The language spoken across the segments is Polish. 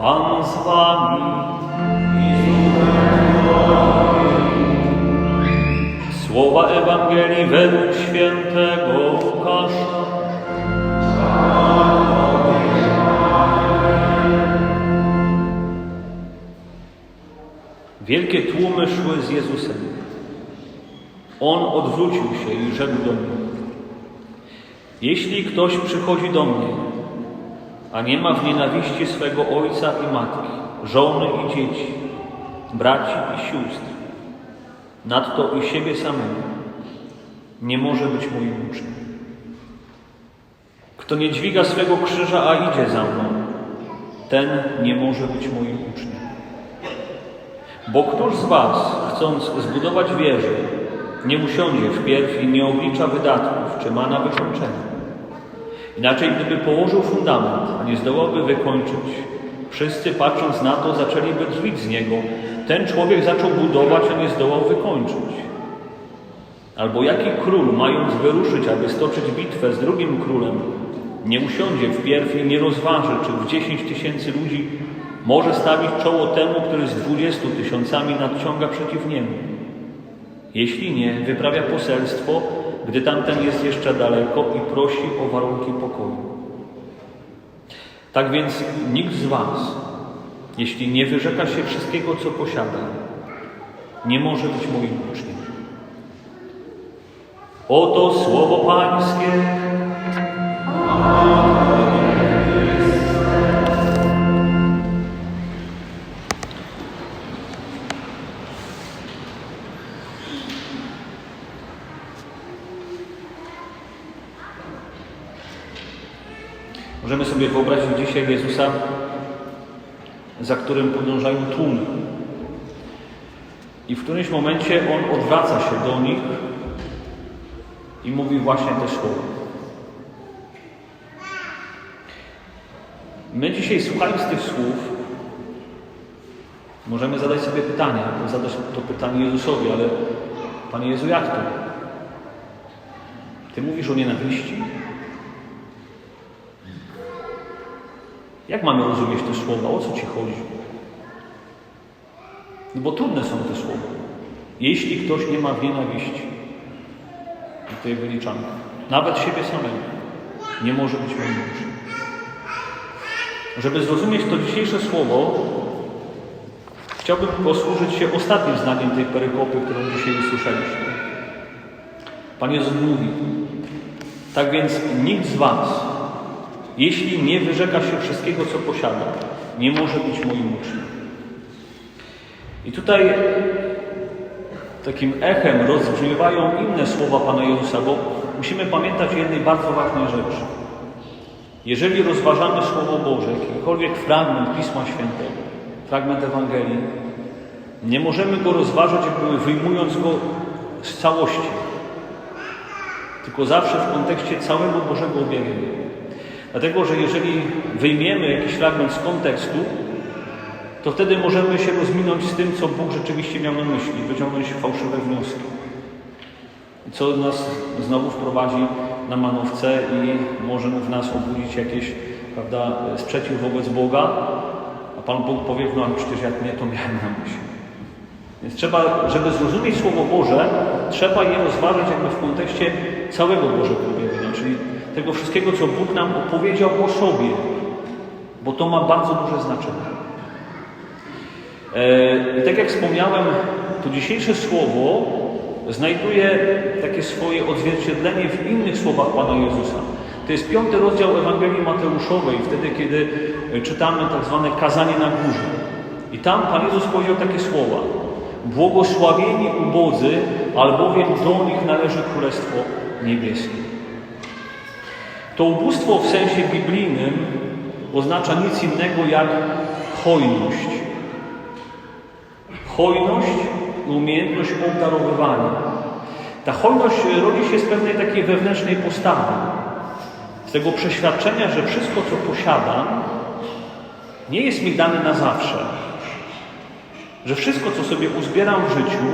Wami. Słowa Ewangelii według świętego Łukasza. Wielkie tłumy szły z Jezusem. On odwrócił się i rzekł do nich: Jeśli ktoś przychodzi do mnie, a nie ma w nienawiści swego ojca i matki, żony i dzieci, braci i sióstr, nadto i siebie samego, nie może być moim uczniem. Kto nie dźwiga swego krzyża, a idzie za mną, ten nie może być moim uczniem. Bo któż z Was, chcąc zbudować wieżę, nie usiądzie wpierw i nie oblicza wydatków, czy ma na wykończenie? Inaczej, gdyby położył fundament, a nie zdołałby wykończyć, wszyscy patrząc na to, zaczęliby drwić z niego. Ten człowiek zaczął budować, a nie zdołał wykończyć. Albo jaki król, mając wyruszyć, aby stoczyć bitwę z drugim królem, nie usiądzie wpierw i nie rozważy, czy w dziesięć tysięcy ludzi może stawić czoło temu, który z dwudziestu tysiącami nadciąga przeciw niemu. Jeśli nie, wyprawia poselstwo, gdy tamten jest jeszcze daleko i prosi o warunki pokoju. Tak więc nikt z Was, jeśli nie wyrzeka się wszystkiego, co posiada, nie może być moim uczniem. Oto słowo Pańskie. Możemy sobie wyobrazić dzisiaj Jezusa, za którym podążają tłumy. I w którymś momencie On odwraca się do nich i mówi właśnie te słowa. My dzisiaj słuchając tych słów możemy zadać sobie pytanie, zadać to pytanie Jezusowi, ale Panie Jezu, jak to? Ty mówisz o nienawiści? Jak mamy rozumieć te słowa? O co Ci chodzi? No bo trudne są te słowa. Jeśli ktoś nie ma w nienawiści, i tutaj wyliczamy, nawet siebie samego, nie może być moim uczniem. Żeby zrozumieć to dzisiejsze słowo, chciałbym posłużyć się ostatnim zdaniem tej perykopy, którą dzisiaj usłyszeliśmy. Pan Jezus mówi, tak więc nikt z Was, jeśli nie wyrzeka się wszystkiego, co posiada, nie może być moim uczniem. I tutaj takim echem rozbrzmiewają inne słowa Pana Jezusa, bo musimy pamiętać o jednej bardzo ważnej rzeczy. Jeżeli rozważamy Słowo Boże, jakikolwiek fragment Pisma Świętego, fragment Ewangelii, nie możemy go rozważać, jakby wyjmując go z całości, tylko zawsze w kontekście całego Bożego objawienia. Dlatego, że jeżeli wyjmiemy jakiś fragment z kontekstu, to wtedy możemy się rozminąć z tym, co Bóg rzeczywiście miał na myśli, wyciągnąć fałszywe wnioski. Co nas znowu wprowadzi na manowce i może w nas obudzić jakieś prawda, sprzeciw wobec Boga, a Pan Bóg powie, no ale przecież ja nie to miałem na myśli. Więc trzeba, żeby zrozumieć Słowo Boże, trzeba je rozważyć jakby w kontekście całego Bożego objawienia, czyli tego wszystkiego, co Bóg nam opowiedział o sobie, bo to ma bardzo duże znaczenie. I tak jak wspomniałem, to dzisiejsze słowo znajduje takie swoje odzwierciedlenie w innych słowach Pana Jezusa. To jest piąty rozdział Ewangelii Mateuszowej, wtedy kiedy czytamy tak zwane kazanie na górze. I tam Pan Jezus powiedział takie słowa. Błogosławieni ubodzy, albowiem do nich należy Królestwo Niebieskie. To ubóstwo w sensie biblijnym oznacza nic innego jak hojność. Hojność i umiejętność obdarowywania. Ta hojność rodzi się z pewnej takiej wewnętrznej postawy. Z tego przeświadczenia, że wszystko, co posiadam, nie jest mi dane na zawsze. Że wszystko, co sobie uzbieram w życiu,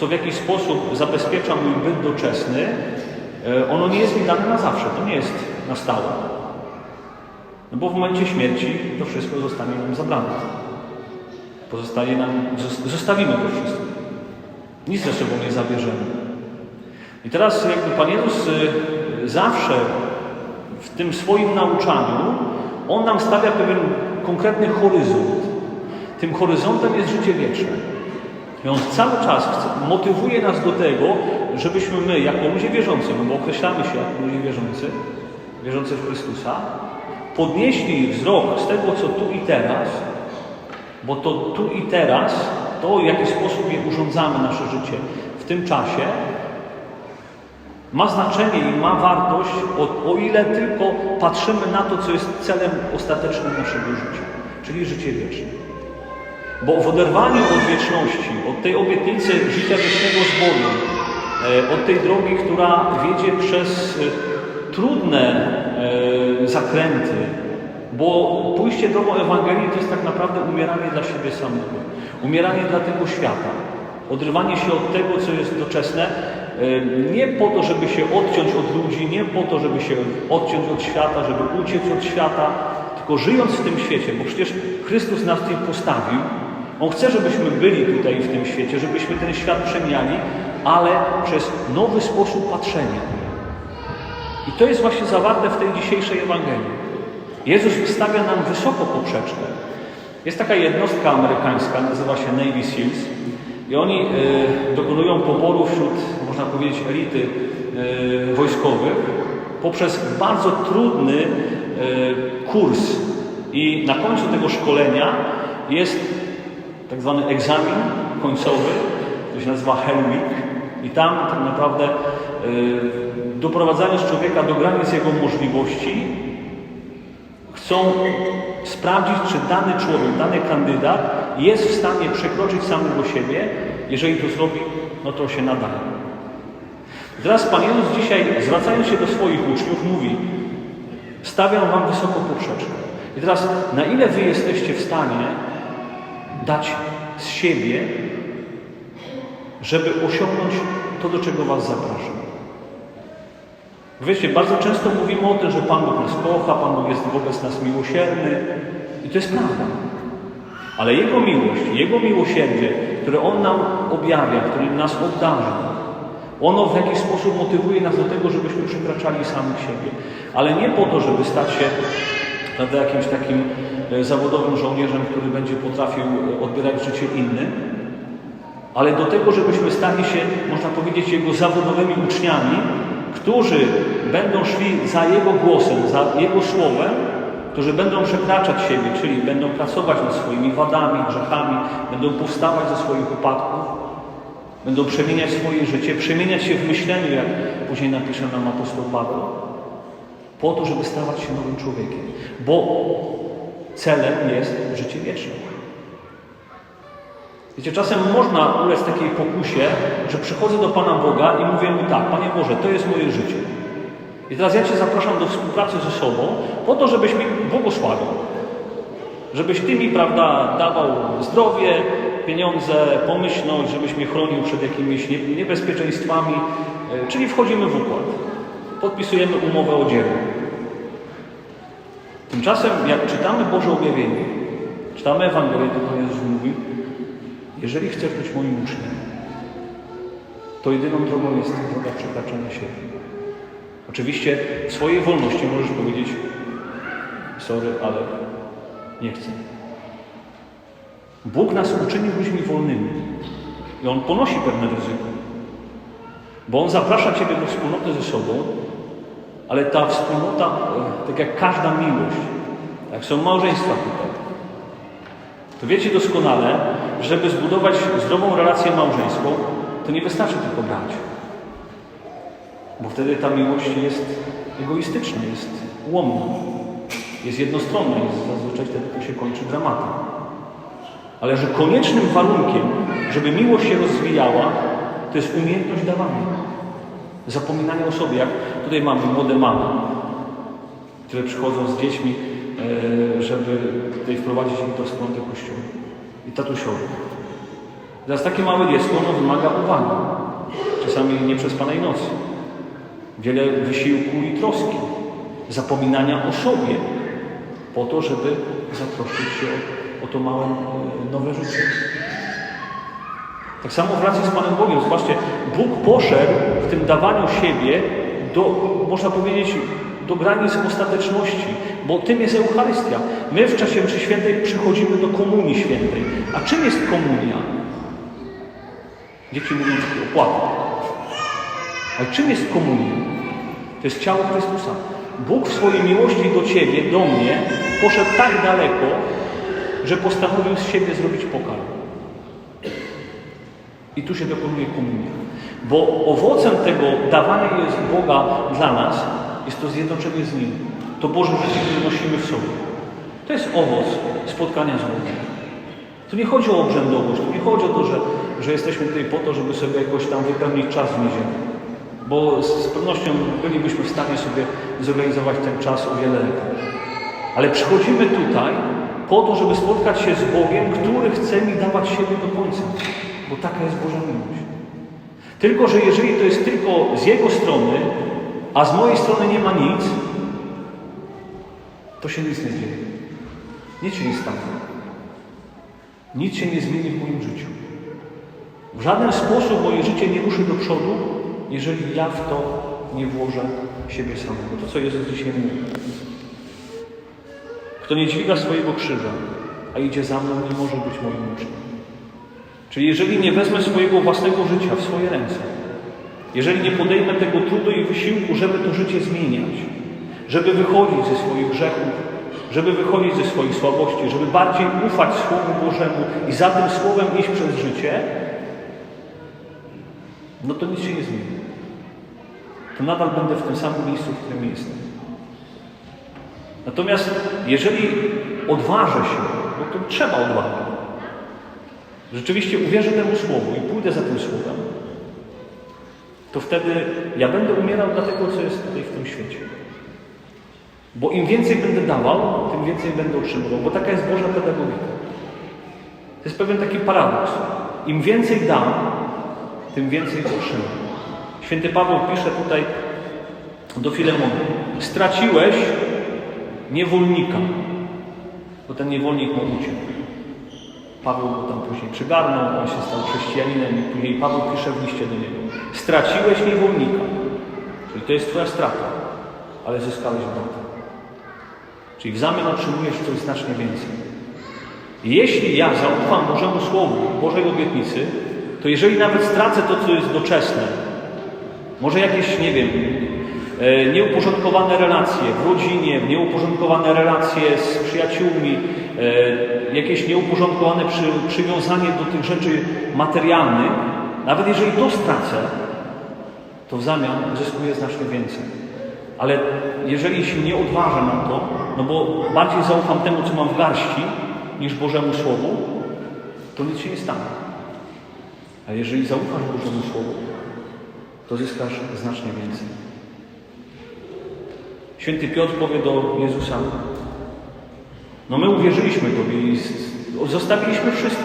co w jakiś sposób zabezpiecza mój byt doczesny, ono nie jest mi dane na zawsze. To nie jest na stałe. No bo w momencie śmierci to wszystko zostanie nam zabrane. Pozostaje nam, zos- zostawimy to wszystko. Nic ze sobą nie zabierzemy. I teraz jakby Pan Jezus y, zawsze w tym swoim nauczaniu, On nam stawia pewien konkretny horyzont. Tym horyzontem jest życie wieczne. I On cały czas chce, motywuje nas do tego, żebyśmy my, jako ludzie wierzący, no bo określamy się jako ludzie wierzący, wierzący w Chrystusa, podnieśli wzrok z tego, co tu i teraz, bo to tu i teraz, to w jaki sposób je urządzamy nasze życie w tym czasie, ma znaczenie i ma wartość, o, o ile tylko patrzymy na to, co jest celem ostatecznym naszego życia, czyli życie wieczne. Bo w oderwaniu od wieczności, od tej obietnicy życia wiecznego z Bogiem, e, od tej drogi, która wiedzie przez e, trudne e, zakręty, bo pójście drogą Ewangelii to jest tak naprawdę umieranie dla siebie samego, umieranie dla tego świata, odrywanie się od tego, co jest doczesne, e, nie po to, żeby się odciąć od ludzi, nie po to, żeby się odciąć od świata, żeby uciec od świata, tylko żyjąc w tym świecie, bo przecież Chrystus nas tutaj postawił, On chce, żebyśmy byli tutaj w tym świecie, żebyśmy ten świat przemiali, ale przez nowy sposób patrzenia. I to jest właśnie zawarte w tej dzisiejszej Ewangelii. Jezus wystawia nam wysoko poprzeczkę. Jest taka jednostka amerykańska, nazywa się Navy Seals i oni y, dokonują poboru wśród, można powiedzieć, elity y, wojskowych poprzez bardzo trudny y, kurs. I na końcu tego szkolenia jest tak zwany egzamin końcowy, to się nazywa Hell Week i tam tak naprawdę y, doprowadzając człowieka do granic jego możliwości chcą sprawdzić, czy dany człowiek, dany kandydat jest w stanie przekroczyć samego siebie. Jeżeli to zrobi, no to się nadaje. Teraz Pan Jezus dzisiaj, zwracając się do swoich uczniów, mówi stawiam wam wysoko poprzeczkę. I teraz, na ile wy jesteście w stanie dać z siebie, żeby osiągnąć to, do czego was zapraszam? Wiecie, bardzo często mówimy o tym, że Pan Bóg nas kocha, Pan Bóg jest wobec nas miłosierny i to jest prawda. Ale Jego miłość, Jego miłosierdzie, które On nam objawia, którym nas obdarza, ono w jakiś sposób motywuje nas do tego, żebyśmy przekraczali samych siebie. Ale nie po to, żeby stać się prawda, jakimś takim e, zawodowym żołnierzem, który będzie potrafił e, odbierać życie innym, ale do tego, żebyśmy stali się, można powiedzieć, Jego zawodowymi uczniami, którzy będą szli za Jego głosem, za Jego słowem, którzy będą przekraczać siebie, czyli będą pracować nad swoimi wadami, grzechami, będą powstawać ze swoich upadków, będą przemieniać swoje życie, przemieniać się w myśleniu, jak później napisze nam apostoł Paweł, po to, żeby stawać się nowym człowiekiem. Bo celem jest życie wieczne. Wiecie, czasem można ulec takiej pokusie, że przychodzę do Pana Boga i mówię mu tak, Panie Boże, to jest moje życie. I teraz ja Cię zapraszam do współpracy ze sobą, po to, żebyś mi błogosławił. Żebyś Ty mi, prawda, dawał zdrowie, pieniądze, pomyślność, żebyś mnie chronił przed jakimiś nie- niebezpieczeństwami. E, Czyli wchodzimy w układ. Podpisujemy umowę o dzieło. Tymczasem, jak czytamy Boże objawienie, czytamy Ewangelię, to Pan Jezus mówi, jeżeli chcesz być moim uczniem, to jedyną drogą jest droga przekraczania siebie. Oczywiście w swojej wolności możesz powiedzieć sorry, ale nie chcę. Bóg nas uczynił ludźmi wolnymi i On ponosi pewne ryzyko. Bo On zaprasza Ciebie do wspólnoty ze sobą, ale ta wspólnota, tak jak każda miłość, jak są małżeństwa tutaj, to wiecie doskonale, żeby zbudować zdrową relację małżeńską, to nie wystarczy tylko brać. Bo wtedy ta miłość jest egoistyczna, jest ułomna, jest jednostronna, jest zazwyczaj wtedy to się kończy dramatem. Ale że koniecznym warunkiem, żeby miłość się rozwijała, to jest umiejętność dawania. Zapominania o sobie, jak tutaj mamy młode mamy, które przychodzą z dziećmi, e, żeby tutaj wprowadzić ich do wspólnoty kościoła. I tatusiowi. Teraz takie małe dziecko, ono wymaga uwagi. Czasami nieprzespanej nocy. Wiele wysiłku i troski. Zapominania o sobie. Po to, żeby zatroszczyć się o, oto małe e, nowe życie. Tak samo w relacji z Panem Bogiem. Zobaczcie, Bóg poszedł w tym dawaniu siebie do, można powiedzieć, do granic ostateczności, bo tym jest Eucharystia. My w czasie mszy świętej przychodzimy do Komunii Świętej. A czym jest komunia? Dzieci mówią takie opłata. Ale czym jest komunia? To jest ciało Chrystusa. Bóg w swojej miłości do Ciebie, do mnie, poszedł tak daleko, że postanowił z siebie zrobić pokarm. I tu się dokonuje komunia. Bo owocem tego dawania jest Boga dla nas, jest to zjednoczenie z Nim. To Boże życie, które nosimy w sobie. To jest owoc spotkania z Bogiem. Tu nie chodzi o obrzędowość, tu nie chodzi o to, że, że jesteśmy tutaj po to, żeby sobie jakoś tam wypełnić czas w niedzielę. Bo z, z pewnością bylibyśmy w stanie sobie zorganizować ten czas o wiele lepiej. Ale przychodzimy tutaj po to, żeby spotkać się z Bogiem, który chce mi dawać siebie do końca. Bo taka jest Boża miłość. Tylko, że jeżeli to jest tylko z Jego strony, a z mojej strony nie ma nic, to się nic nie dzieje. Nic się nie stanie. Nic się nie zmieni w moim życiu. W żaden sposób moje życie nie ruszy do przodu, jeżeli ja w to nie włożę siebie samego. To, co Jezus dzisiaj mówi. Kto nie dźwiga swojego krzyża, a idzie za mną, nie może być moim uczniem. Czyli jeżeli nie wezmę swojego własnego życia w swoje ręce, jeżeli nie podejmę tego trudu i wysiłku, żeby to życie zmieniać, żeby wychodzić ze swoich grzechów, żeby wychodzić ze swoich słabości, żeby bardziej ufać Słowu Bożemu i za tym Słowem iść przez życie, no to nic się nie zmieni. To nadal będę w tym samym miejscu, w którym jestem. Natomiast jeżeli odważę się, bo to trzeba odwagi, rzeczywiście uwierzę temu Słowu i pójdę za tym Słowem, to wtedy ja będę umierał dla tego, co jest tutaj w tym świecie. Bo im więcej będę dawał, tym więcej będę otrzymywał, bo taka jest Boża pedagogika. To jest pewien taki paradoks. Im więcej dam, tym więcej otrzymam. Święty Paweł pisze tutaj do Filemona. Straciłeś niewolnika, bo ten niewolnik mu uciekł. Paweł go tam później przygarnął, on się stał chrześcijaninem i później Paweł pisze w liście do niego. Straciłeś niewolnika, czyli to jest Twoja strata, ale zyskałeś brata. Czyli w zamian otrzymujesz coś znacznie więcej. Jeśli ja zaufam Bożemu Słowu, Bożej obietnicy, to jeżeli nawet stracę to, co jest doczesne, może jakieś, nie wiem, e, nieuporządkowane relacje w rodzinie, nieuporządkowane relacje z przyjaciółmi, e, jakieś nieuporządkowane przy, przywiązanie do tych rzeczy materialnych, nawet jeżeli to stracę, to w zamian zyskuję znacznie więcej. Ale jeżeli się nie odważę na to, no bo bardziej zaufam temu, co mam w garści, niż Bożemu Słowu, to nic się nie stanie. A jeżeli zaufasz Bożemu Słowu, to zyskasz znacznie więcej. Święty Piotr powie do Jezusa, no my uwierzyliśmy Tobie i zostawiliśmy wszystko.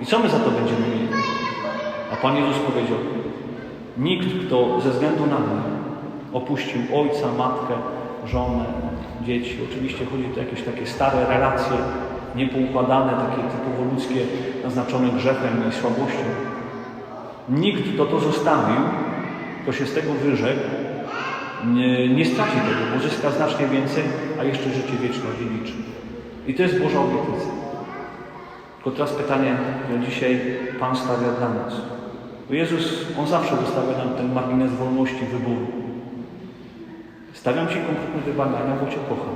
I co my za to będziemy mieli? A Pan Jezus powiedział, nikt, kto ze względu na mnie opuścił ojca, matkę, żonę, dzieci, oczywiście chodzi o jakieś takie stare relacje, niepoukładane, takie typowo ludzkie, naznaczone grzechem i słabością. Nikt, kto to zostawił, to się z tego wyrzekł, nie, nie straci tego, bo zyska znacznie więcej, a jeszcze życie wieczne dziedziczy. I to jest Boża obietnica. Tylko teraz pytanie, które dzisiaj Pan stawia dla nas. Bo Jezus, On zawsze zostawia nam ten margines wolności wyboru. Stawiam Ci konkretne wymagania, bo Cię kocham.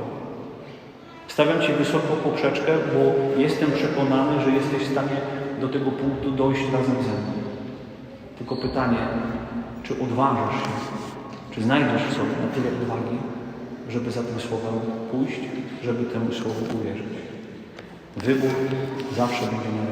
Stawiam Ci wysoką poprzeczkę, bo jestem przekonany, że jesteś w stanie do tego punktu dojść razem ze mną. Tylko pytanie, czy odważysz się, czy znajdziesz w sobie na tyle odwagi, żeby za tym słowem pójść, żeby temu słowu uwierzyć. Wybór zawsze będzie na